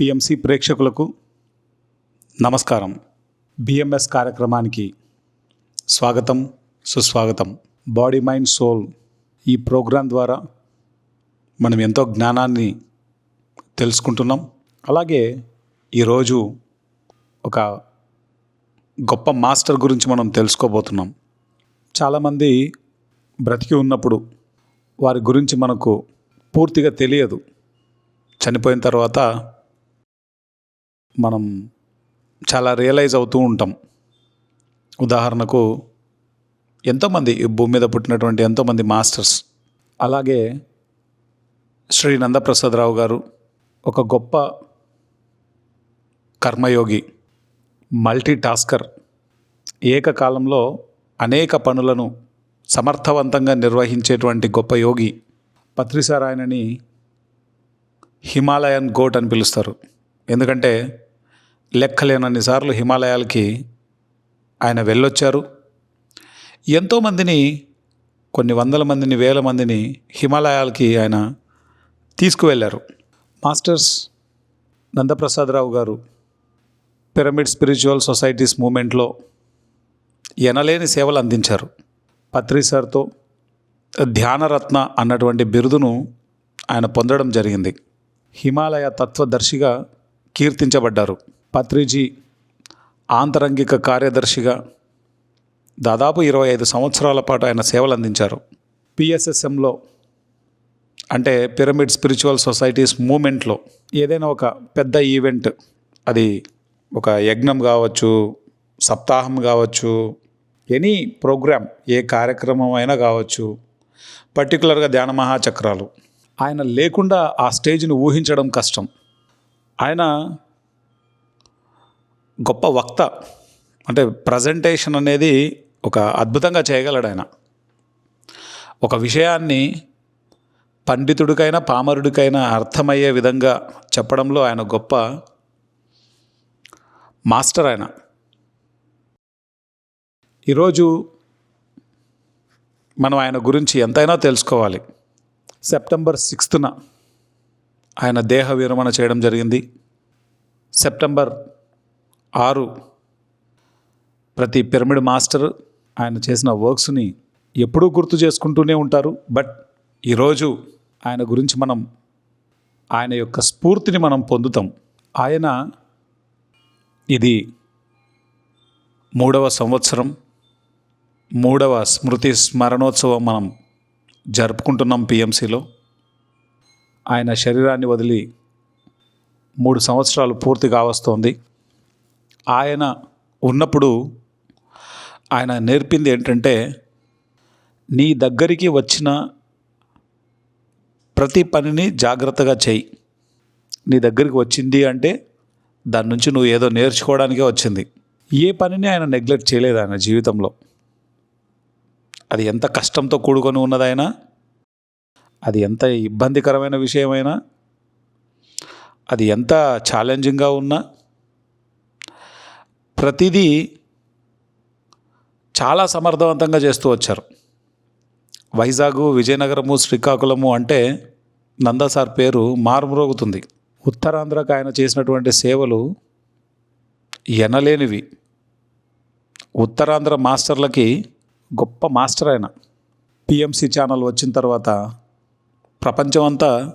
PMC ప్రేక్షకులకు నమస్కారం. BMS కార్యక్రమానికి స్వాగతం సుస్వాగతం. బాడీ మైండ్ సోల్ ఈ ప్రోగ్రాం ద్వారా మనం ఎంతో జ్ఞానాన్ని తెలుసుకుంటున్నాం. అలాగే ఈరోజు ఒక గొప్ప మాస్టర్ గురించి మనం తెలుసుకోబోతున్నాం. చాలామంది బ్రతికి ఉన్నప్పుడు వారి గురించి మనకు పూర్తిగా తెలియదు. చనిపోయిన తర్వాత మనం చాలా రియలైజ్ అవుతూ ఉంటాం. ఉదాహరణకు ఎంతోమంది ఈ భూమి మీద పుట్టినటువంటి ఎంతోమంది మాస్టర్స్ అలాగే శ్రీ నందప్రసాదరావు గారు ఒక గొప్ప కర్మయోగి మల్టీ టాస్కర్ ఏకకాలంలో అనేక పనులను సమర్థవంతంగా నిర్వహించేటువంటి గొప్ప యోగి పత్రిసారాయణని హిమాలయన్ గోట్ అని పిలుస్తారు. ఎందుకంటే లెక్కలేనన్ని సార్లు హిమాలయాలకి ఆయన వెళ్ళొచ్చారు. ఎంతోమందిని కొన్ని వందల మందిని వేల మందిని హిమాలయాలకి ఆయన తీసుకువెళ్ళారు. మాస్టర్స్ నందప్రసాదరావు గారు పిరమిడ్ స్పిరిచువల్ సొసైటీస్ మూమెంట్లో ఎనలేని సేవలు అందించారు. పత్రి సార్తో ధ్యానరత్న అన్నటువంటి బిరుదును ఆయన పొందడం జరిగింది. హిమాలయ తత్వదర్శిగా కీర్తించబడ్డారు. పత్రిజీ ఆంతరంగిక కార్యదర్శిగా దాదాపు ఇరవై ఐదు సంవత్సరాల పాటు ఆయన సేవలు అందించారు పిఎస్ఎస్ఎంలో అంటే పిరమిడ్ స్పిరిచువల్ సొసైటీస్ మూమెంట్లో ఏదైనా ఒక పెద్ద ఈవెంట్ అది ఒక యజ్ఞం కావచ్చు సప్తాహం కావచ్చు ఎనీ ప్రోగ్రామ్ ఏ కార్యక్రమం అయినా కావచ్చు పర్టికులర్గా ధ్యాన మహాచక్రాలు. ఆయన లేకుండా ఆ స్టేజ్ని ఊహించడం కష్టం. ఆయన గొప్ప వక్త. అంటే ప్రజెంటేషన్ అనేది ఒక అద్భుతంగా చేయగలడు ఆయన. ఒక విషయాన్ని పండితుడికైనా పామరుడికైనా అర్థమయ్యే విధంగా చెప్పడంలో ఆయన గొప్ప మాస్టర్ ఆయన. ఈరోజు మనం ఆయన గురించి ఎంతైనా తెలుసుకోవాలి. సెప్టెంబర్ సిక్స్త్న ఆయన దేహ విరమణ చేయడం జరిగింది. సెప్టెంబర్ ఆరు ప్రతి పిరమిడ్ మాస్టర్ ఆయన చేసిన వర్క్స్ని ఎప్పుడూ గుర్తు చేసుకుంటూనే ఉంటారు. బట్ ఈరోజు ఆయన గురించి మనం ఆయన యొక్క స్ఫూర్తిని మనం పొందుతాం. ఆయన ఇది మూడవ సంవత్సరం మూడవ స్మృతి స్మరణోత్సవం మనం జరుపుకుంటున్నాం పిఎంసిలో ఆయన శరీరాన్ని వదిలి మూడు సంవత్సరాలు పూర్తి కావస్తోంది. ఆయన ఉన్నప్పుడు ఆయన నేర్పింది ఏంటంటే నీ దగ్గరికి వచ్చిన ప్రతి పనిని జాగ్రత్తగా చేయి. నీ దగ్గరికి వచ్చింది అంటే దాని నుంచి నువ్వు ఏదో నేర్చుకోవడానికే వచ్చింది. ఏ పనిని ఆయన నెగ్లెక్ట్ చేయలేదు ఆయన జీవితంలో. అది ఎంత కష్టంతో కూడుకొని ఉన్నదైనా అది ఎంత ఇబ్బందికరమైన విషయమైనా అది ఎంత ఛాలెంజింగ్గా ఉన్నా ప్రతిదీ చాలా సమర్థవంతంగా చేస్తూ వచ్చారు. వైజాగ్ విజయనగరము శ్రీకాకుళము అంటే నందా సార్ పేరు మారుమ్రోగుతుంది. ఉత్తరాంధ్రకు ఆయన చేసినటువంటి సేవలు ఎనలేనివి. ఉత్తరాంధ్ర మాస్టర్లకి గొప్ప మాస్టర్ ఆయన. పిఎంసి ఛానల్ వచ్చిన తర్వాత ప్రపంచమంతా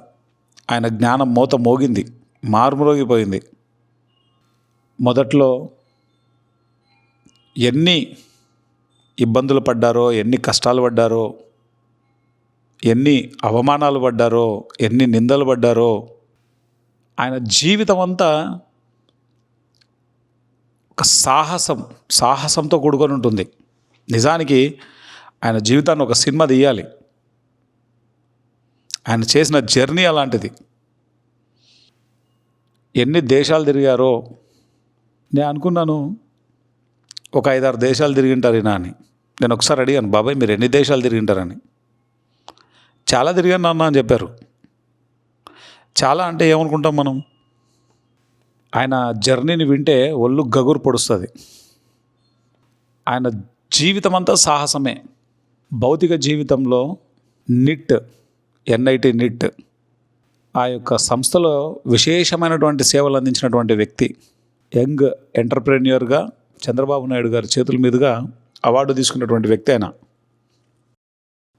ఆయన జ్ఞానం మోత మోగింది మారుమ్రోగిపోయింది మొదట్లో ఎన్ని ఇబ్బందులు పడ్డారో ఎన్ని కష్టాలు పడ్డారో ఎన్ని అవమానాలు పడ్డారో ఎన్ని నిందలు పడ్డారో ఆయన జీవితం అంతా ఒక సాహసం సాహసంతో కూడుకొని ఉంటుంది. నిజానికి ఆయన జీవితాన్ని ఒక సినిమా తీయాలి. ఆయన చేసిన జర్నీ అలాంటిది. ఎన్ని దేశాలు తిరిగారో నేను అనుకున్నాను ఒక ఐదారు దేశాలు తిరిగింటారు ఈయన అని నేను ఒకసారి అడిగాను బాబాయ్ మీరు ఎన్ని దేశాలు తిరిగింటారని? చాలా తిరిగాను నాన్న అని చెప్పారు. చాలా అంటే ఏమనుకుంటాం మనం? ఆయన జర్నీని వింటే ఒళ్ళు గగురు పొడుస్తుంది. ఆయన జీవితం అంతా సాహసమే. భౌతిక జీవితంలో నిట్ ఎన్ఐటి నిట్ ఆ యొక్క సంస్థలో విశేషమైనటువంటి సేవలు అందించినటువంటి వ్యక్తి యంగ్ ఎంటర్ప్రెన్యూర్గా చంద్రబాబు నాయుడు గారి చేతుల మీదుగా అవార్డు తీసుకున్నటువంటి వ్యక్తి ఆయన.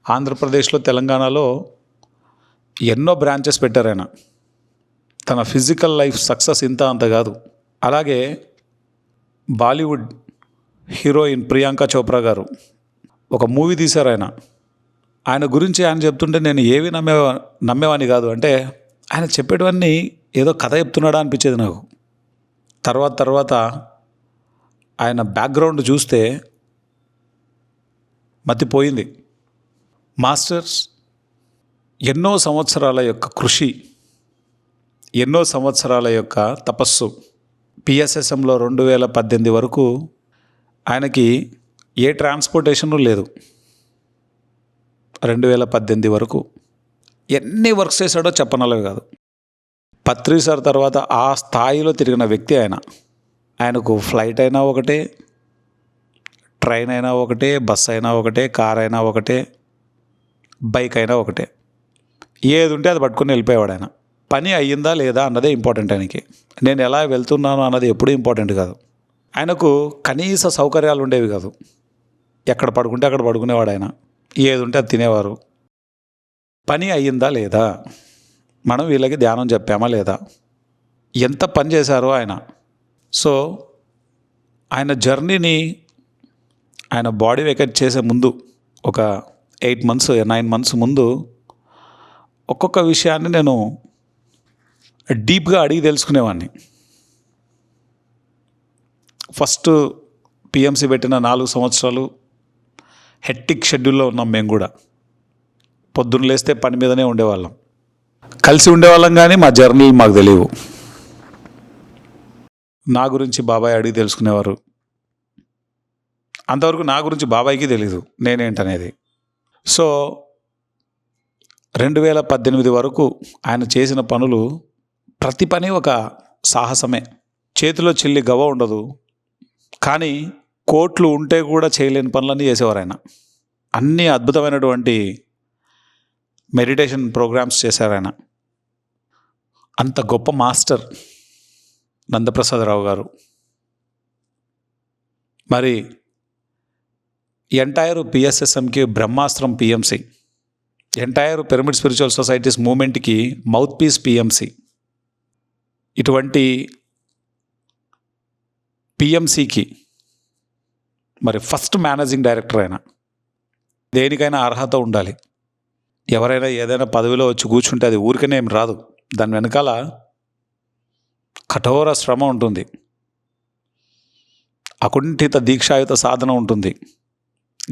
ఆంధ్రప్రదేశ్లో తెలంగాణలో ఎన్నో బ్రాంచెస్ పెట్టారు ఆయన. తన ఫిజికల్ లైఫ్ సక్సెస్ ఇంత అంత కాదు. అలాగే బాలీవుడ్ హీరోయిన్ ప్రియాంక చోప్రా గారు ఒక మూవీ తీశారు ఆయన. ఆయన గురించి ఆయన చెప్తుంటే నేను ఏవి నమ్మే నమ్మేవాడిని కాదు. అంటే ఆయన చెప్పేటివన్నీ ఏదో కథ చెప్తున్నాడా అనిపించేది నాకు. తర్వాత తర్వాత ఆయన బ్యాక్గ్రౌండ్ చూస్తే మతిపోయింది మాస్టర్స్ ఎన్నో సంవత్సరాల యొక్క కృషి ఎన్నో సంవత్సరాల యొక్క తపస్సు. పిఎస్ఎస్ఎంలో రెండు వేల పద్దెనిమిది వరకు ఆయనకి ఏ ట్రాన్స్పోర్టేషన్ లేదు. రెండు వేల పద్దెనిమిది వరకు ఎన్ని వర్క్స్ చేశాడో చెప్పనలవి కాదు. పత్రి సార్ తర్వాత ఆ స్థాయిలో తిరిగిన వ్యక్తి ఆయన. ఆయనకు ఫ్లైట్ అయినా ఒకటే ట్రైన్ అయినా ఒకటే బస్ అయినా ఒకటే కార్ అయినా ఒకటే బైక్ అయినా ఒకటే. ఏది ఉంటే అది పట్టుకుని వెళ్ళిపోయేవాడు ఆయన. పని అయ్యిందా లేదా అన్నదే ఇంపార్టెంట్ ఆయనకి. నేను ఎలా వెళ్తున్నాను అన్నది ఎప్పుడూ ఇంపార్టెంట్ కాదు. ఆయనకు కనీస సౌకర్యాలు ఉండేవి కాదు. ఎక్కడ పడుకుంటే అక్కడ పడుకునేవాడు ఆయన. ఏది ఉంటే అది తినేవారు. పని అయ్యిందా లేదా? మనం వీళ్ళకి ధ్యానం చెప్పామా లేదా? ఎంత పని చేశారో ఆయన. సో ఆయన జర్నీని ఆయన బాడీ వెకెట్ చేసే ముందు ఒక ఎయిట్ మంత్స్ నైన్ మంత్స్ ముందు ఒక్కొక్క విషయాన్ని నేను డీప్గా అడిగి తెలుసుకునేవాడిని ఫస్ట్ పిఎంసి పెట్టిన నాలుగు సంవత్సరాలు హెట్టిక్ షెడ్యూల్లో ఉన్నాం మేము కూడా. పొద్దున్న లేస్తే పని మీదనే ఉండేవాళ్ళం. కలిసి ఉండేవాళ్ళం కానీ మా జర్నీలు మాకు తెలియవు నా గురించి బాబాయ్ అడిగి తెలుసుకునేవారు. అంతవరకు నా గురించి బాబాయ్కి తెలీదు. నేనేంటనేది. సో రెండు వేల పద్దెనిమిది వరకు ఆయన చేసిన పనులు ప్రతి పని ఒక సాహసమే. చేతిలో చెల్లి గవ ఉండదు. కానీ కోట్లు ఉంటే కూడా చేయలేని పనులన్నీ చేసేవారు ఆయన. అన్ని అద్భుతమైనటువంటి మెడిటేషన్ ప్రోగ్రామ్స్ చేశారు ఆయన. అంత గొప్ప మాస్టర్ నందప్రసాదరావు గారు. మరి ఎంటైర్ పిఎస్ఎస్ఎంకి బ్రహ్మాస్త్రం PMC. Entire pyramid spiritual societies మూమెంట్కి mouth piece PMC. ఇటువంటి పిఎంసికి మరి ఫస్ట్ మేనేజింగ్ డైరెక్టర్ అయినా దేనికైనా అర్హత ఉండాలి. ఎవరైనా ఏదైనా పదవిలో వచ్చి కూర్చుంటే అది ఊరికనే ఏం రాదు. దాని వెనకాల కఠోర శ్రమ ఉంటుంది. అకుంఠిత దీక్షాయుత సాధన ఉంటుంది.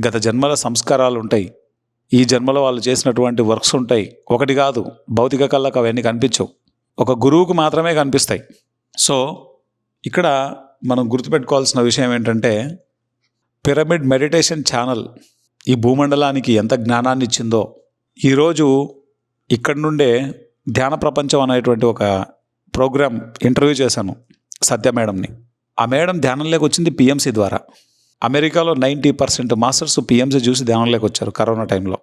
గత జన్మల సంస్కారాలు ఉంటాయి. ఈ జన్మలో వాళ్ళు చేసినటువంటి వర్క్స్ ఉంటాయి. ఒకటి కాదు భౌతిక కళ్ళకు అవన్నీ కనిపించవు. ఒక గురువుకు మాత్రమే కనిపిస్తాయి. సో ఇక్కడ మనం గుర్తుపెట్టుకోవాల్సిన విషయం ఏంటంటే పిరమిడ్ మెడిటేషన్ ఛానల్ ఈ భూమండలానికి ఎంత జ్ఞానాన్ని ఇచ్చిందో ఈరోజు ఇక్కడి నుండే ధ్యాన ప్రపంచం అనేటువంటి ఒక ప్రోగ్రామ్ ఇంటర్వ్యూ చేశాను సత్య మేడంని. ఆ మేడం ధ్యానంలోకి వచ్చింది పిఎంసి ద్వారా. అమెరికాలో నైంటీ పర్సెంట్ మాస్టర్స్ పిఎంసి చూసి ధ్యానంలోకి వచ్చారు కరోనా టైంలో.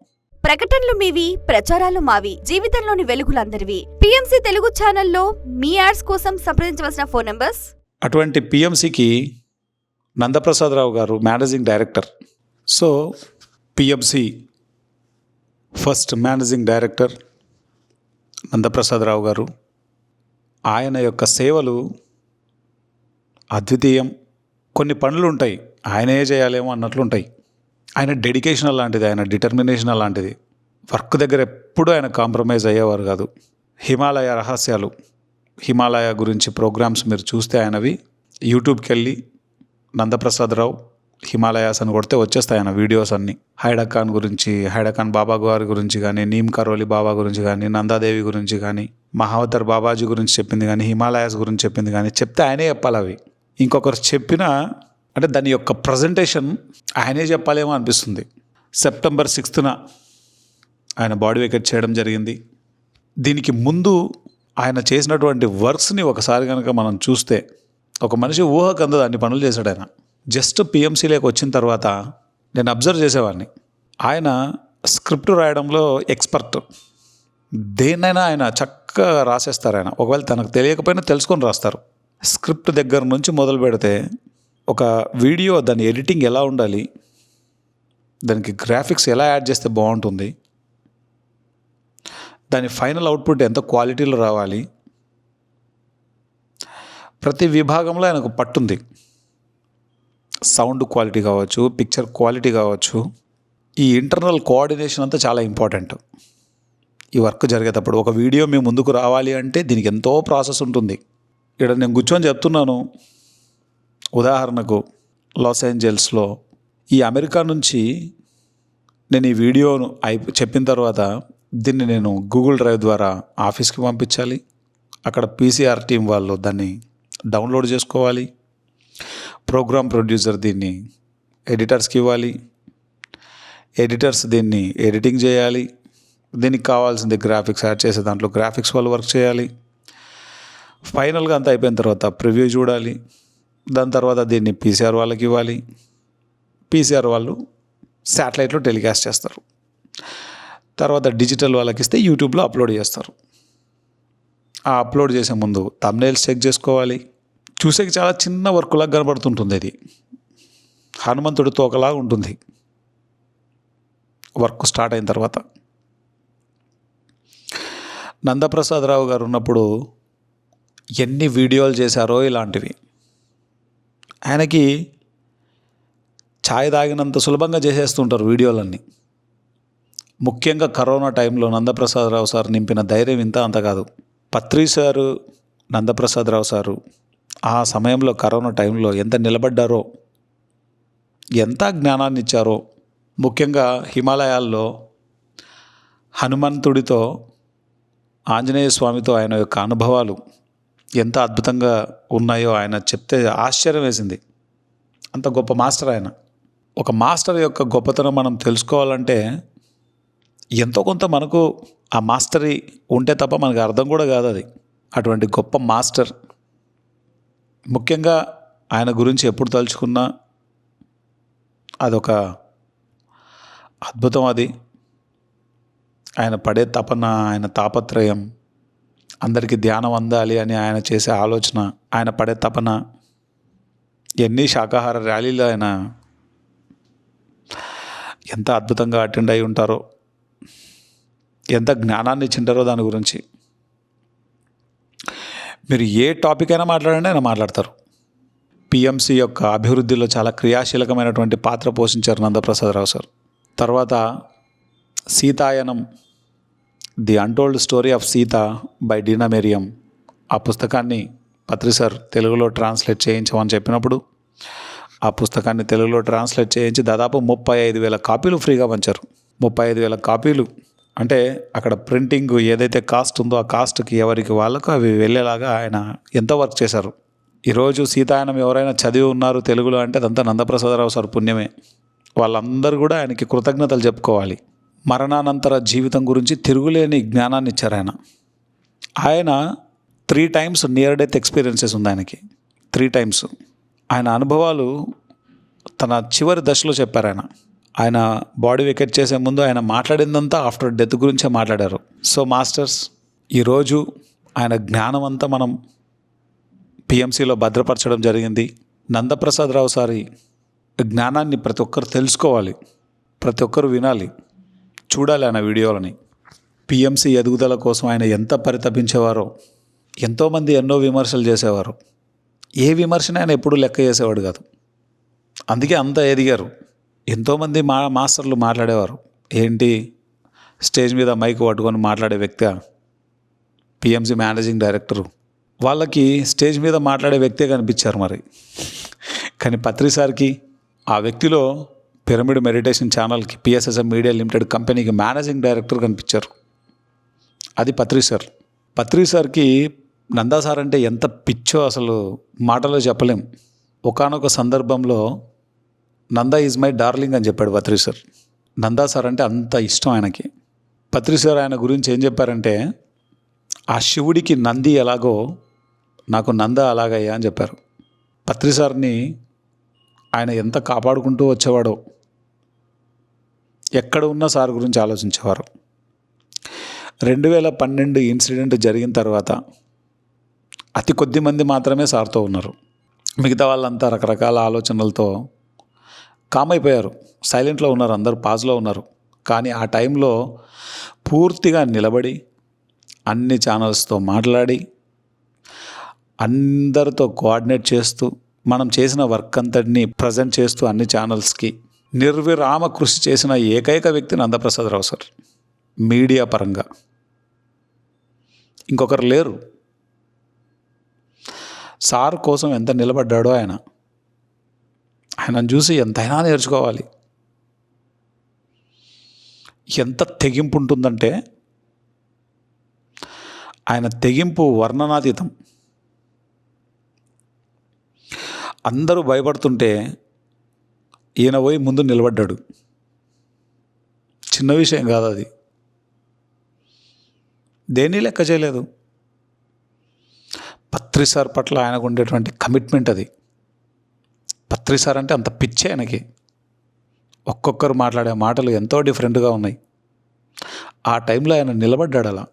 ప్రకటనలు మీవి ప్రచారాలు మావి జీవితంలోని వెలుగులందరివి. పిఎంసి తెలుగు ఛానల్లో మీ యాడ్స్ కోసం సంప్రదించవలసిన ఫోన్ నంబర్స్? అటువంటి పిఎంసికి నందప్రసాదరావు గారు managing director. So PMC first managing director Nanda Prasada Rao గారు. ఆయన యొక్క సేవలు అద్వితీయం. కొన్ని పనులు ఉంటాయి. ఆయనే చేయాలేమో అన్నట్లు ఉంటాయి. ఆయన డెడికేషన్ అలాంటిది ఆయన డిటర్మినేషన్ అలాంటిది వర్క్ దగ్గర ఎప్పుడూ ఆయన కాంప్రమైజ్ అయ్యేవారు కాదు. హిమాలయ రహస్యాలు. హిమాలయ గురించి ప్రోగ్రామ్స్ మీరు చూస్తే ఆయనవి. యూట్యూబ్కి వెళ్ళి నందప్రసాదరావు హిమాలయాస్ అని కొడితే వచ్చేస్తాయి ఆయన వీడియోస్ అన్నీ. హైడఖాన్ గురించి హైడఖాన్ బాబా గారి గురించి కానీ నీమ్ కరోలి బాబా గురించి కానీ నందాదేవి గురించి కానీ మహావతర్ బాబాజీ గురించి చెప్పింది కానీ హిమాలయాస్ గురించి చెప్పింది కానీ చెప్తే ఆయనే చెప్పాలి అవి. ఇంకొకరు చెప్పినా అంటే దాని యొక్క ప్రజెంటేషన్ ఆయనే చెప్పాలేమో అనిపిస్తుంది. సెప్టెంబర్ సిక్స్త్న ఆయన బాడీ వెకెట్ చేయడం జరిగింది. దీనికి ముందు ఆయన చేసినటువంటి వర్క్స్ని ఒకసారి కనుక మనం చూస్తే ఒక మనిషి ఊహకు అందదు అన్ని పనులు చేశాడు ఆయన. జస్ట్ పిఎంసీలోకి వచ్చిన తర్వాత నేను అబ్జర్వ్ చేసేవాడిని. ఆయన స్క్రిప్ట్ రాయడంలో ఎక్స్పర్ట్ దేన్నైనా ఆయన చక్కగా రాసేస్తారు ఆయన. ఒకవేళ తనకు తెలియకపోయినా తెలుసుకొని రాస్తారు. స్క్రిప్ట్ దగ్గర నుంచి మొదలు పెడితే ఒక వీడియో దాని ఎడిటింగ్ ఎలా ఉండాలి? దానికి గ్రాఫిక్స్ ఎలా యాడ్ చేస్తే బాగుంటుంది? దాని ఫైనల్ అవుట్పుట్ ఎంత క్వాలిటీలో రావాలి? ప్రతి విభాగంలో ఆయనకు పట్టుంది. సౌండ్ క్వాలిటీ కావచ్చు పిక్చర్ క్వాలిటీ కావచ్చు ఈ ఇంటర్నల్ కోఆర్డినేషన్ అంతా చాలా ఇంపార్టెంట్. ఈ వర్క్ జరిగేటప్పుడు ఒక వీడియో మీ ముందుకు రావాలి అంటే దీనికి ఎంతో ప్రాసెస్ ఉంటుంది. ఇక్కడ నేను కూర్చొని చెప్తున్నాను. ఉదాహరణకు లాస్ ఏంజల్స్లో ఈ అమెరికా నుంచి నేను ఈ వీడియోను అయి చెప్పిన తర్వాత దీన్ని నేను గూగుల్ డ్రైవ్ ద్వారా ఆఫీస్కి పంపించాలి. అక్కడ పీసీఆర్ టీం వాళ్ళు దాన్ని డౌన్లోడ్ చేసుకోవాలి. ప్రోగ్రామ్ ప్రొడ్యూసర్ దీన్ని ఎడిటర్స్కి ఇవ్వాలి. ఎడిటర్స్ దీన్ని ఎడిటింగ్ చేయాలి. దీనికి కావాల్సింది గ్రాఫిక్స్ యాడ్ చేసే దాంట్లో గ్రాఫిక్స్ వాళ్ళు వర్క్ చేయాలి. ఫైనల్గా అంతా అయిపోయిన తర్వాత ప్రివ్యూ చూడాలి. దాని తర్వాత దీన్ని పీసీఆర్ వాళ్ళకి ఇవ్వాలి. పీసీఆర్ వాళ్ళు శాటిలైట్లో టెలికాస్ట్ చేస్తారు. తర్వాత డిజిటల్ వాళ్ళకి ఇస్తే యూట్యూబ్లో అప్లోడ్ చేస్తారు. ఆ అప్లోడ్ చేసే ముందు తమ్నేల్స్ చెక్ చేసుకోవాలి. చూసేకి చాలా చిన్న వర్క్లా కనబడుతుంటుంది ఇది హనుమంతుడి తోకలాగా ఉంటుంది. వర్క్ స్టార్ట్ అయిన తర్వాత. నందప్రసాదరావు గారు ఉన్నప్పుడు ఎన్ని వీడియోలు చేశారో ఇలాంటివి. ఆయనకి ఛాయ్ తాగినంత సులభంగా చేసేస్తుంటారు వీడియోలన్నీ. ముఖ్యంగా కరోనా టైంలో నందప్రసాదరావు సార్ నింపిన ధైర్యం ఇంత అంత కాదు. పత్రి సారు నందప్రసాదరావు సారు ఆ సమయంలో కరోనా టైంలో ఎంత నిలబడ్డారో ఎంత జ్ఞానాన్ని ఇచ్చారో ముఖ్యంగా హిమాలయాల్లో హనుమంతుడితో ఆంజనేయ స్వామితో ఆయన యొక్క అనుభవాలు ఎంత అద్భుతంగా ఉన్నాయో ఆయన చెప్తే ఆశ్చర్యం వేసింది. అంత గొప్ప మాస్టర్ ఆయన. ఒక మాస్టర్ యొక్క గొప్పతనం మనం తెలుసుకోవాలంటే ఎంతో కొంత మనకు ఆ మాస్టరీ ఉంటే తప్ప మనకు అర్థం కూడా కాదు అది. అటువంటి గొప్ప మాస్టర్ ముఖ్యంగా ఆయన గురించి ఎప్పుడు తలుచుకున్నా అదొక అద్భుతం అది. ఆయన పడే తపన ఆయన తాపత్రయం అందరికీ ధ్యానం అందాలి అని ఆయన చేసే ఆలోచన ఆయన పడే తపన ఎన్ని శాకాహార ర్యాలీలు ఆయన ఎంత అద్భుతంగా అటెండ్ అయి ఉంటారో ఎంత జ్ఞానాన్ని ఇచ్చింటారో దాని గురించి. మీరు ఏ టాపిక్ అయినా మాట్లాడండి ఆయన మాట్లాడతారు. పిఎంసి యొక్క అభివృద్ధిలో చాలా క్రియాశీలకమైనటువంటి పాత్ర పోషించారు నందప్రసాదరావు సార్. తర్వాత Seethayanam the untold story of Sita by Deena Mariam ఆ పుస్తకాన్ని పత్రి సార్ తెలుగులో ట్రాన్స్లేట్ చేయించమని చెప్పినప్పుడు ఆ పుస్తకాన్ని తెలుగులో ట్రాన్స్లేట్ చేయించి దాదాపు ముప్పై ఐదు వేల కాపీలు ఫ్రీగా పంచారు. ముప్పై ఐదు వేల కాపీలు అంటే అక్కడ ప్రింటింగ్ ఏదైతే కాస్ట్ ఉందో ఆ కాస్ట్కి ఎవరికి వాళ్ళకు అవి వెళ్ళేలాగా ఆయన ఎంతో వర్క్ చేశారు. ఈరోజు సీతాయనం ఎవరైనా చదివి ఉన్నారు తెలుగులో అంటే అదంతా నందప్రసాదరావు సార్ పుణ్యమే. వాళ్ళందరూ కూడా ఆయనకి కృతజ్ఞతలు చెప్పుకోవాలి. మరణానంతర జీవితం గురించి తిరుగులేని జ్ఞానాన్ని ఇచ్చారు ఆయన. ఆయన three times near death experiences ఉంది ఆయనకి. త్రీ టైమ్స్ ఆయన అనుభవాలు తన చివరి దశలో చెప్పారు ఆయన. ఆయన బాడీ వికెట్ చేసే ముందు ఆయన మాట్లాడిందంతా ఆఫ్టర్ డెత్ గురించే మాట్లాడారు. సో మాస్టర్స్ ఈరోజు ఆయన జ్ఞానం అంతా మనం పిఎంసిలో భద్రపరచడం జరిగింది. నందప్రసాదరావు సారి జ్ఞానాన్ని ప్రతి ఒక్కరు తెలుసుకోవాలి. ప్రతి ఒక్కరు వినాలి. చూడాలి ఆయన వీడియోలని. పిఎంసి ఎదుగుదల కోసం ఆయన ఎంత పరితపించేవారో ఎంతోమంది ఎన్నో విమర్శలు చేసేవారు. ఏ విమర్శన ఆయన ఎప్పుడూ లెక్క చేసేవాడు కాదు. అందుకే అంత ఎదిగారు. ఎంతోమంది మా మాస్టర్లు మాట్లాడేవారు. ఏంటి? స్టేజ్ మీద మైక్ పట్టుకొని మాట్లాడే వ్యక్తి పిఎంసి మేనేజింగ్ డైరెక్టరు. వాళ్ళకి స్టేజ్ మీద మాట్లాడే వ్యక్తే కనిపించారు మరి. కానీ పత్రి సార్కి ఆ వ్యక్తిలో పిరమిడ్ మెడిటేషన్ ఛానల్కి పిఎస్ఎస్ఎం మీడియా లిమిటెడ్ కంపెనీకి మేనేజింగ్ డైరెక్టర్ కనిపించారు. అది పత్రి సార్. పత్రి సార్కి నందా సార్ అంటే ఎంత పిచ్చో అసలు మాటలో చెప్పలేం. ఒకానొక సందర్భంలో నందా ఈజ్ మై డార్లింగ్ అని చెప్పాడు పత్రి సార్. నందా సార్ అంటే అంత ఇష్టం ఆయనకి. పత్రి సార్ ఆయన గురించి ఏం చెప్పారంటే ఆ శివుడికి నంది ఎలాగో నాకు నంద అలాగయ్యా అని చెప్పారు. పత్రి సార్ని ఆయన ఎంత కాపాడుకుంటూ వచ్చేవాడో ఎక్కడ ఉన్న సార్ గురించి ఆలోచించేవారు. రెండు వేల పన్నెండు ఇన్సిడెంట్ జరిగిన తర్వాత అతి కొద్ది మంది మాత్రమే సార్తో ఉన్నారు. మిగతా వాళ్ళంతా రకరకాల ఆలోచనలతో కామ్ అయిపోయారు సైలెంట్లో ఉన్నారు అందరూ పాజ్లో ఉన్నారు. కానీ ఆ టైంలో పూర్తిగా నిలబడి అన్ని ఛానల్స్తో మాట్లాడి అందరితో కోఆర్డినేట్ చేస్తూ మనం చేసిన వర్క్ అంతటిని ప్రజెంట్ చేస్తూ అన్ని ఛానల్స్కి నిర్విరామ కృషి చేసిన ఏకైక వ్యక్తి నందప్రసాదరావు సార్. మీడియా పరంగా. ఇంకొకరు లేరు. సార్ కోసం ఎంత నిలబడ్డాడో ఆయన. ఆయనను చూసి ఎంతైనా నేర్చుకోవాలి. ఎంత తెగింపు ఉంటుందంటే ఆయన తెగింపు వర్ణనాతీతం. అందరూ భయపడుతుంటే ఈయన పోయి ముందు నిలబడ్డాడు. చిన్న విషయం కాదు అది. దేని లెక్క చేయలేదు. పత్రిసార్ పట్ల ఆయనకు ఉండేటువంటి కమిట్మెంట్ అది. పత్రి సార్ అంటే అంత పిచ్చే ఆయనకి. ఒక్కొక్కరు మాట్లాడే మాటలు ఎంతో డిఫరెంట్గా ఉన్నాయి. ఆ టైంలో ఆయన నిలబడ్డాడు అలా.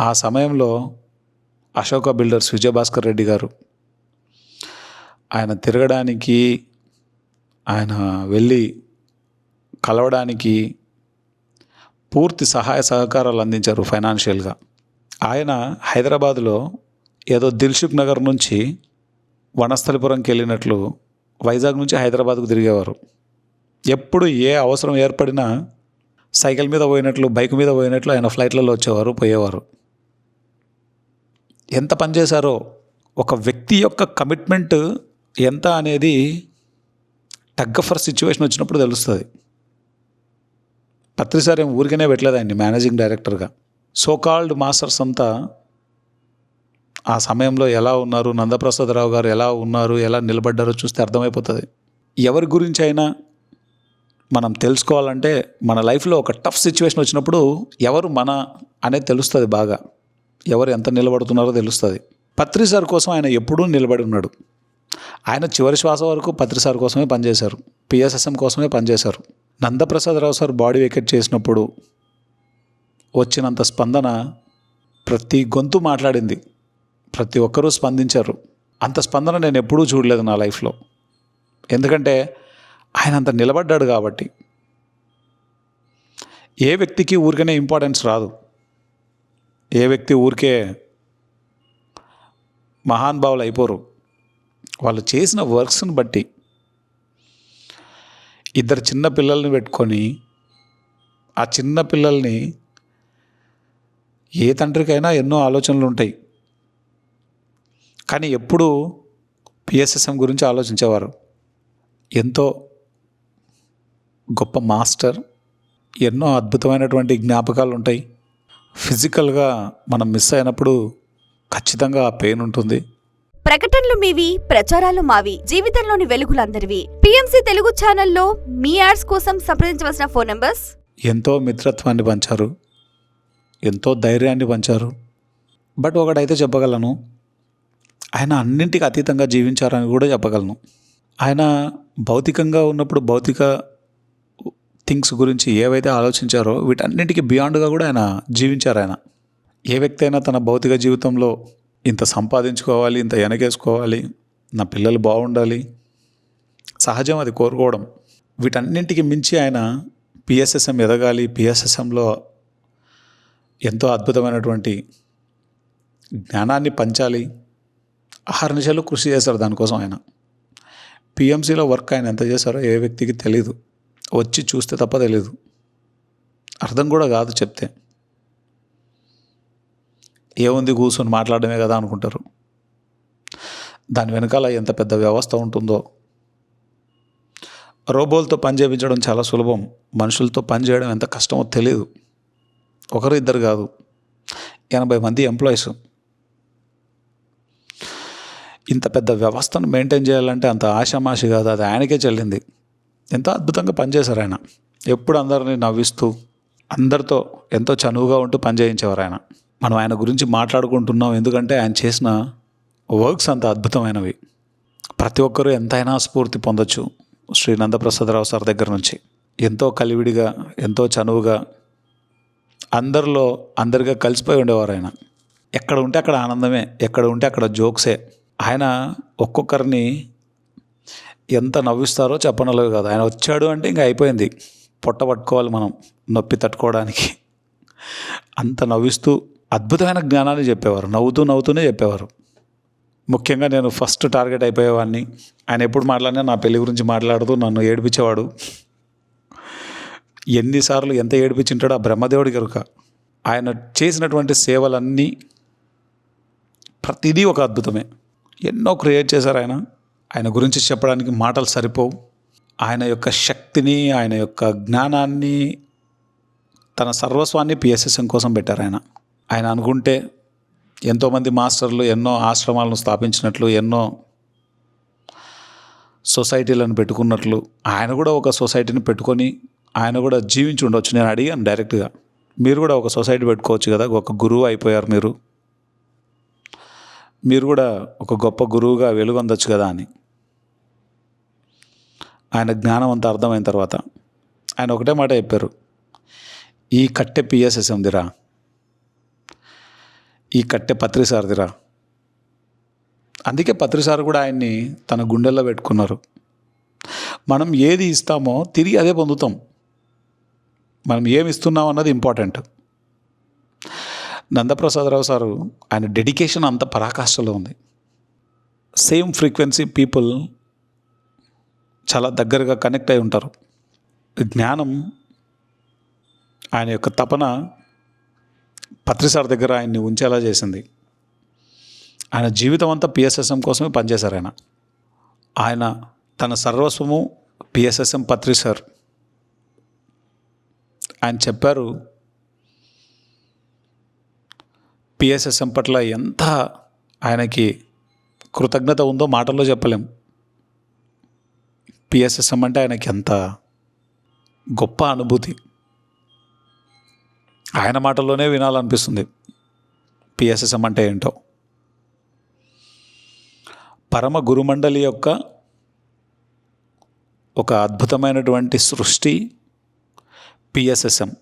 ఆ సమయంలో అశోక బిల్డర్స్ విజయభాస్కర్ రెడ్డి గారు ఆయన తిరగడానికి ఆయన వెళ్ళి కలవడానికి పూర్తి సహాయ సహకారాలు అందించారు ఫైనాన్షియల్గా. ఆయన హైదరాబాద్లో ఏదో దిల్షుక్ నగర్ నుంచి వనస్థలిపురంకి వెళ్ళినట్లు వైజాగ్ నుంచి హైదరాబాద్కు తిరిగేవారు. ఎప్పుడు ఏ అవసరం ఏర్పడినా సైకిల్ మీద పోయినట్లు బైక్ మీద పోయినట్లు ఆయన ఫ్లైట్లలో వచ్చేవారు పోయేవారు. ఎంత పనిచేశారో ఒక వ్యక్తి యొక్క కమిట్మెంట్ ఎంత అనేది టగ్ ఫర్ సిచ్యువేషన్ వచ్చినప్పుడు తెలుస్తుంది. పత్రిసారి ఏం ఊరికనే పెట్టలేదు ఆయన్ని మేనేజింగ్ డైరెక్టర్గా. సోకాల్డ్ మాస్టర్స్ అంతా ఆ సమయంలో ఎలా ఉన్నారు? నందప్రసాదరావు గారు ఎలా ఉన్నారు? ఎలా నిలబడ్డారో చూస్తే అర్థమైపోతుంది. ఎవరి గురించి అయినా మనం తెలుసుకోవాలంటే మన లైఫ్లో ఒక టఫ్ సిచ్యువేషన్ వచ్చినప్పుడు ఎవరు మన అనేది తెలుస్తుంది బాగా. ఎవరు ఎంత నిలబడుతున్నారో తెలుస్తుంది. పత్రి సార్ కోసం ఆయన ఎప్పుడూ నిలబడి ఉన్నాడు. ఆయన చివరి శ్వాస వరకు పత్రి సార్ కోసమే పనిచేశారు. పిఎస్ఎస్ఎం కోసమే పనిచేశారు. నందప్రసాదరావు సార్ బాడీ వెకెట్ చేసినప్పుడు వచ్చినంత స్పందన ప్రతి గొంతు మాట్లాడింది. ప్రతి ఒక్కరూ స్పందించారు. అంత స్పందన నేను ఎప్పుడూ చూడలేదు నా లైఫ్లో. ఎందుకంటే ఆయన అంత నిలబడ్డాడు కాబట్టి. ఏ వ్యక్తికి ఊరికనే ఇంపార్టెన్స్ రాదు. ఏ వ్యక్తి ఊరికే మహానుభావులు అయిపోరు. వాళ్ళు చేసిన వర్క్స్ని బట్టి. ఇద్దరు చిన్న పిల్లల్ని పెట్టుకొని ఆ చిన్న పిల్లల్ని ఏ తండ్రికైనా ఎన్నో ఆలోచనలు ఉంటాయి. కానీ ఎప్పుడు పిఎస్ఎస్ఎం గురించి ఆలోచించేవారు. ఎంతో గొప్ప మాస్టర్ ఎన్నో అద్భుతమైనటువంటి జ్ఞాపకాలు ఉంటాయి. ఫిజికల్గా మనం మిస్ అయినప్పుడు ఖచ్చితంగా ఆ పెయిన్ ఉంటుంది. ప్రకటనలు మీవి ప్రచారాలు మావి జీవితంలోని వెలుగులందరివి. పిఎంసి తెలుగు ఛానల్లో మీ యాడ్స్ కోసం సంప్రదించవలసిన ఫోన్ నంబర్స్? ఎంతో మిత్రత్వాన్ని పంచారు. ఎంతో ధైర్యాన్ని పంచారు. బట్ ఒకటైతే చెప్పగలను. ఆయన అన్నింటికి అతీతంగా జీవించారని కూడా చెప్పగలను. ఆయన భౌతికంగా ఉన్నప్పుడు భౌతిక థింగ్స్ గురించి ఏవైతే ఆలోచించారో వీటన్నింటికి బియాండ్గా కూడా ఆయన జీవించారు ఆయన. ఏ వ్యక్తి అయినా తన భౌతిక జీవితంలో ఇంత సంపాదించుకోవాలి ఇంత వెనకేసుకోవాలి నా పిల్లలు బాగుండాలి సహజం అది కోరుకోవడం. వీటన్నింటికి మించి ఆయన పిఎస్ఎస్ఎం ఎదగాలి పిఎస్ఎస్ఎంలో ఎంతో అద్భుతమైనటువంటి జ్ఞానాన్ని పంచాలి అహర్నిశలు కృషి చేశారు దానికోసం ఆయన. పిఎంసీలో వర్క్ ఆయన ఎంత చేశారో ఏ వ్యక్తికి తెలియదు వచ్చి చూస్తే తప్ప తెలియదు అర్థం కూడా కాదు చెప్తే. ఏముంది కూర్చొని మాట్లాడమే కదా అనుకుంటారు. దాని వెనకాల ఎంత పెద్ద వ్యవస్థ ఉంటుందో. రోబోలతో పని చేయించడం చాలా సులభం. మనుషులతో పని చేయడం ఎంత కష్టమో తెలియదు ఒకరు ఇద్దరు కాదు. ఎనభై మంది ఎంప్లాయీస్. ఇంత పెద్ద వ్యవస్థను మెయింటైన్ చేయాలంటే అంత ఆషామాషి కాదు అది ఆయనకే చెల్లింది. ఎంతో అద్భుతంగా పనిచేశారు ఆయన. ఎప్పుడు అందరినీ నవ్విస్తూ అందరితో ఎంతో చనువుగా ఉంటూ పనిచేయించేవారు ఆయన. మనం ఆయన గురించి మాట్లాడుకుంటున్నాం ఎందుకంటే ఆయన చేసిన వర్క్స్ అంత అద్భుతమైనవి. ప్రతి ఒక్కరూ ఎంతైనా స్ఫూర్తి పొందొచ్చు శ్రీ నందప్రసాదరావు సార్ దగ్గర నుంచి. ఎంతో కలివిడిగా ఎంతో చనువుగా అందరిలో అందరిగా కలిసిపోయి ఉండేవారు ఆయన. ఎక్కడ ఉంటే అక్కడ ఆనందమే ఎక్కడ ఉంటే అక్కడ జోక్సే. ఆయన ఒక్కొక్కరిని ఎంత నవ్విస్తారో చెప్పనలేదు కదా. ఆయన వచ్చాడు అంటే ఇంక అయిపోయింది. పొట్ట పట్టుకోవాలి మనం నొప్పి తట్టుకోవడానికి. అంత నవ్విస్తూ అద్భుతమైన జ్ఞానాన్ని చెప్పేవారు. నవ్వుతూ నవ్వుతూనే చెప్పేవారు. ముఖ్యంగా నేను ఫస్ట్ టార్గెట్ అయిపోయేవాడిని. ఆయన ఎప్పుడు మాట్లాడినా నా పెళ్ళి గురించి మాట్లాడుతూ నన్ను ఏడిపించేవాడు. ఎన్నిసార్లు ఎంత ఏడిపించింటాడో ఆ బ్రహ్మదేవుడి కనుక ఆయన చేసినటువంటి సేవలన్నీ ప్రతిదీ ఒక అద్భుతమే. ఎన్నో క్రియేట్ చేశారు ఆయన. ఆయన గురించి చెప్పడానికి మాటలు సరిపోవు. ఆయన యొక్క శక్తిని ఆయన యొక్క జ్ఞానాన్ని తన సర్వస్వాన్ని పిఎస్ఎస్ఎం కోసం పెట్టారు ఆయన. ఆయన అనుకుంటే ఎంతోమంది మాస్టర్లు ఎన్నో ఆశ్రమాలను స్థాపించినట్లు ఎన్నో సొసైటీలను పెట్టుకున్నట్లు ఆయన కూడా ఒక సొసైటీని పెట్టుకొని ఆయన కూడా జీవించి ఉండొచ్చు. నేను అడిగాను డైరెక్ట్గా మీరు కూడా ఒక సొసైటీ పెట్టుకోవచ్చు కదా ఒక గురువు అయిపోయారు మీరు. మీరు కూడా ఒక గొప్ప గురువుగా వెలుగొందొచ్చు కదా అని. ఆయన జ్ఞానం అంతా అర్థమైన తర్వాత ఆయన ఒకటే మాట చెప్పారు. ఈ కట్టె పిఎస్ఎస్ఎందిరా ఈ కట్టె పత్రిసారిదిరా అందుకే పత్రిసారు కూడా ఆయన్ని తన గుండెల్లో పెట్టుకున్నారు. మనం ఏది ఇస్తామో తిరిగి అదే పొందుతాం. మనం ఏమి ఇస్తున్నాం అన్నది ఇంపార్టెంట్ నందప్రసాదరావు సారు ఆయన డెడికేషన్ అంత పరాకాష్ఠలో ఉంది. సేమ్ ఫ్రీక్వెన్సీ పీపుల్ చాలా దగ్గరగా కనెక్ట్ అయి ఉంటారు. జ్ఞానం ఆయన యొక్క తపన పత్రిసార్ దగ్గర ఆయన్ని ఉంచేలా చేసింది. ఆయన జీవితం అంతా పిఎస్ఎస్ఎం కోసమే పనిచేశారు ఆయన. ఆయన తన సర్వస్వము పిఎస్ఎస్ఎం పత్రిసార్ ఆయన చెప్పారు పిఎస్ఎస్ఎం పట్ల ఎంత ఆయనకి కృతజ్ఞత ఉందో మాటల్లో చెప్పలేం. పిఎస్ఎస్ఎం అంటే ఆయనకి ఎంత గొప్ప అనుభూతి. ఆయన మాటల్లోనే వినాలనిపిస్తుంది. పిఎస్ఎస్ఎం అంటే ఏంటో. పరమ గురుమండలి యొక్క ఒక అద్భుతమైనటువంటి సృష్టి పిఎస్ఎస్ఎం.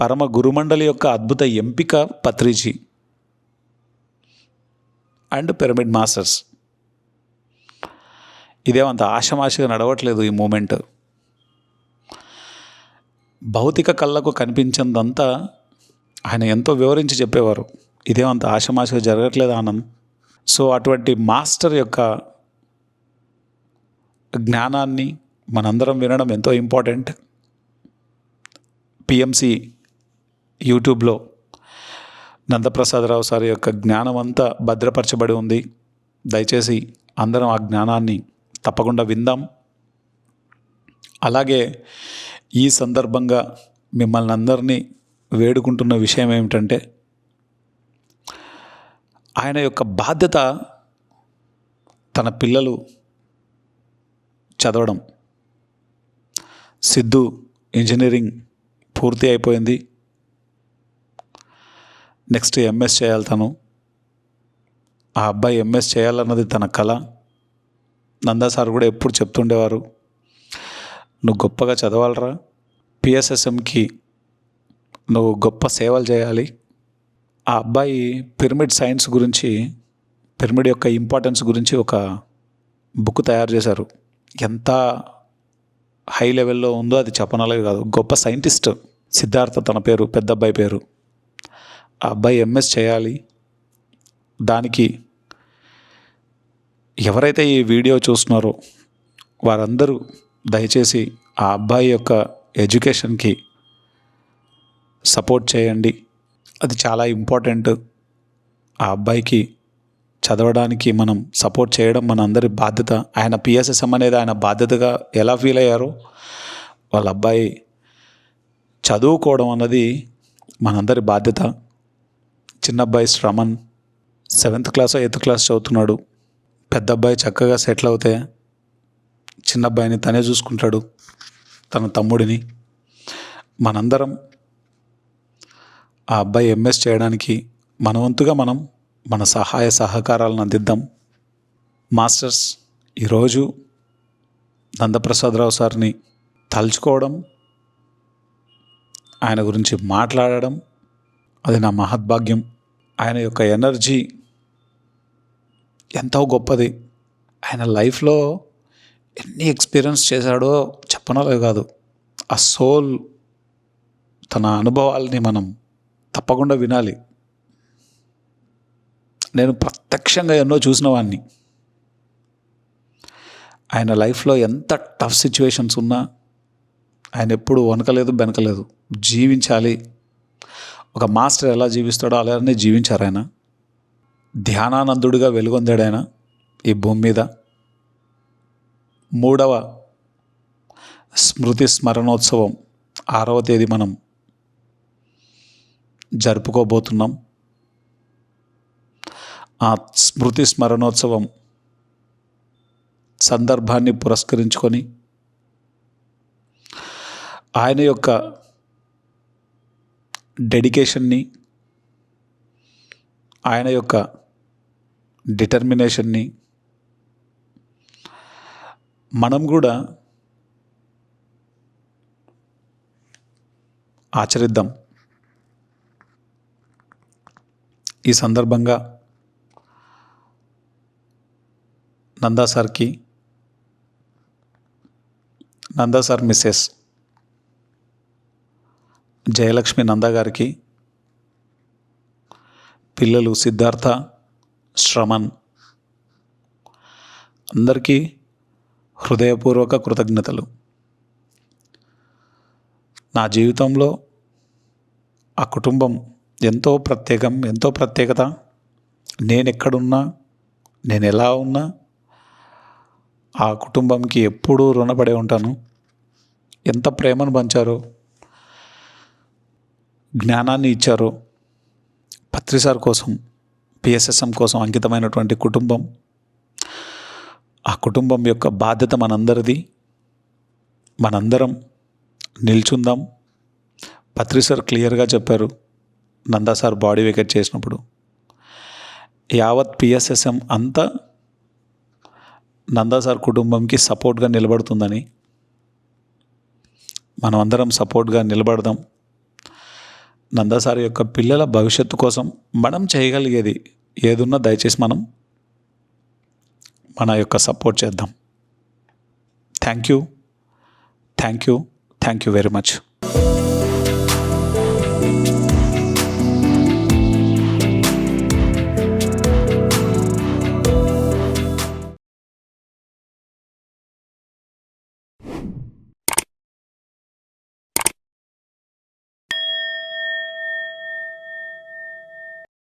పరమ గురుమండలి యొక్క అద్భుత ఎంపిక పత్రిజీ. అండ్ పిరమిడ్ మాస్టర్స్ ఇదేమంత ఆశమాషగా నడవట్లేదు ఈ మూమెంట్. భౌతిక కళ్ళకు కనిపించిందంతా ఆయన ఎంతో వివరించి చెప్పేవారు. ఇదేమంత ఆశమాషగా జరగట్లేదు ఆనంద్. సో అటువంటి మాస్టర్ యొక్క జ్ఞానాన్ని మనందరం వినడం ఎంతో ఇంపార్టెంట్. పిఎంసి యూట్యూబ్లో నందప్రసాదరావు సార్ యొక్క జ్ఞానం అంతా భద్రపరచబడి ఉంది. దయచేసి అందరం ఆ జ్ఞానాన్ని తప్పకుండా విందాం. అలాగే ఈ సందర్భంగా మిమ్మల్ని అందరినీ వేడుకుంటున్న విషయం ఏమిటంటే ఆయన యొక్క బాధ్యత తన పిల్లలు చదవడం. సిద్ధు ఇంజనీరింగ్ పూర్తి అయిపోయింది. నెక్స్ట్ ఎంఎస్ చేయాలి తను. ఆ అబ్బాయి ఎంఎస్ చేయాలన్నది తన కళ. నందా సార్ కూడా ఎప్పుడు చెప్తుండేవారు నువ్వు గొప్పగా చదవాలరా. పిఎస్ఎస్ఎంకి నువ్వు గొప్ప సేవలు చేయాలి. ఆ అబ్బాయి పిరమిడ్ సైన్స్ గురించి పిరమిడ్ యొక్క ఇంపార్టెన్స్ గురించి ఒక బుక్ తయారు చేశారు. ఎంత హై లెవెల్లో ఉందో అది చెప్పనలేదు కాదు. గొప్ప సైంటిస్ట్ సిద్ధార్థ తన పేరు పెద్ద అబ్బాయి పేరు. ఆ అబ్బాయి ఎంఎస్ చేయాలి. దానికి ఎవరైతే ఈ వీడియో చూస్తున్నారో వారందరూ దయచేసి ఆ అబ్బాయి యొక్క ఎడ్యుకేషన్కి సపోర్ట్ చేయండి. అది చాలా ఇంపార్టెంట్. ఆ అబ్బాయికి చదవడానికి మనం సపోర్ట్ చేయడం మన అందరి బాధ్యత. ఆయన పిఎస్ఎస్ఎం అనేది ఆయన బాధ్యతగా ఎలా ఫీల్ అయ్యారో వాళ్ళ అబ్బాయి చదువుకోవడం అన్నది మనందరి బాధ్యత. చిన్న అబ్బాయి Shraman seventh class eighth class చదువుతున్నాడు. పెద్ద అబ్బాయి చక్కగా సెటిల్ అవుతే చిన్న అబ్బాయిని తనే చూసుకుంటాడు తన తమ్ముడిని. మనందరం ఆ అబ్బాయి ఎంఎస్ చేయడానికి మనవంతుగా మనం మన సహాయ సహకారాలను అందిద్దాం. మాస్టర్స్ ఈరోజు నందప్రసాదరావు సార్ని తలుచుకోవడం ఆయన గురించి మాట్లాడడం అది నా మహద్భాగ్యం. ఆయన యొక్క ఎనర్జీ ఎంతో గొప్పది. ఆయన లైఫ్లో ఎన్ని ఎక్స్పీరియన్స్ చేశాడో చెప్పనలే కాదు. ఆ సోల్ తన అనుభవాల్ని మనం తప్పకుండా వినాలి. నేను ప్రత్యక్షంగా ఎన్నో చూసిన వాడిని ఆయన లైఫ్లో ఎంత టఫ్ సిచ్యువేషన్స్ ఉన్నా ఆయన ఎప్పుడు వనకలేదు బెనకలేదు. జీవించాలి. ఒక మాస్టర్ ఎలా జీవిస్తాడో అలానే జీవించారు ఆయన. ధ్యానానందుడిగా వెలుగొందాడు ఆయన ఈ భూమి మీద. మూడవ స్మృతి స్మరణోత్సవం ఆరవ తేదీ మనం జరుపుకోబోతున్నాం. ఆ స్మృతి స్మరణోత్సవం సందర్భాన్ని పురస్కరించుకొని ఆయన యొక్క డెడికేషన్ని ఆయన యొక్క డిటర్మినేషన్ని మనం కూడా ఆచరిద్దాం. ఈ సందర్భంగా నందా సార్కి నందా సార్ మిస్సెస్ జయలక్ష్మి నందగారికి పిల్లలు సిద్ధార్థ శ్రమన్ అందరికీ హృదయపూర్వక కృతజ్ఞతలు. నా జీవితంలో ఆ కుటుంబం ఎంతో ప్రత్యేకం ఎంతో ప్రత్యేకత. నేను ఎక్కడున్నా నేను ఎలా ఉన్నా ఆ కుటుంబంకి ఎప్పుడూ రుణపడే ఉంటాను. ఎంత ప్రేమను పంచారో జ్ఞానాన్ని ఇచ్చారో. పత్రిసార్ కోసం పిఎస్ఎస్ఎం కోసం అంకితమైనటువంటి కుటుంబం. ఆ కుటుంబం యొక్క బాధ్యత మనందరిది. మనందరం నిల్చుందాం. పత్రి సార్ క్లియర్గా చెప్పారు నందా సార్ బాడీ వెకెట్ చేసినప్పుడు. యావత్ పిఎస్ఎస్ఎం అంతా నందా సార్ కుటుంబంకి సపోర్ట్గా నిలబడుతుందని. మనం అందరం సపోర్ట్గా నిలబడదాం. నందసారి యొక్క పిల్లల భవిష్యత్తు కోసం మనం చేయగలిగేది ఏదున్నా దయచేసి మనం మన యొక్క సపోర్ట్ చేద్దాం. Thank you thank you thank you very much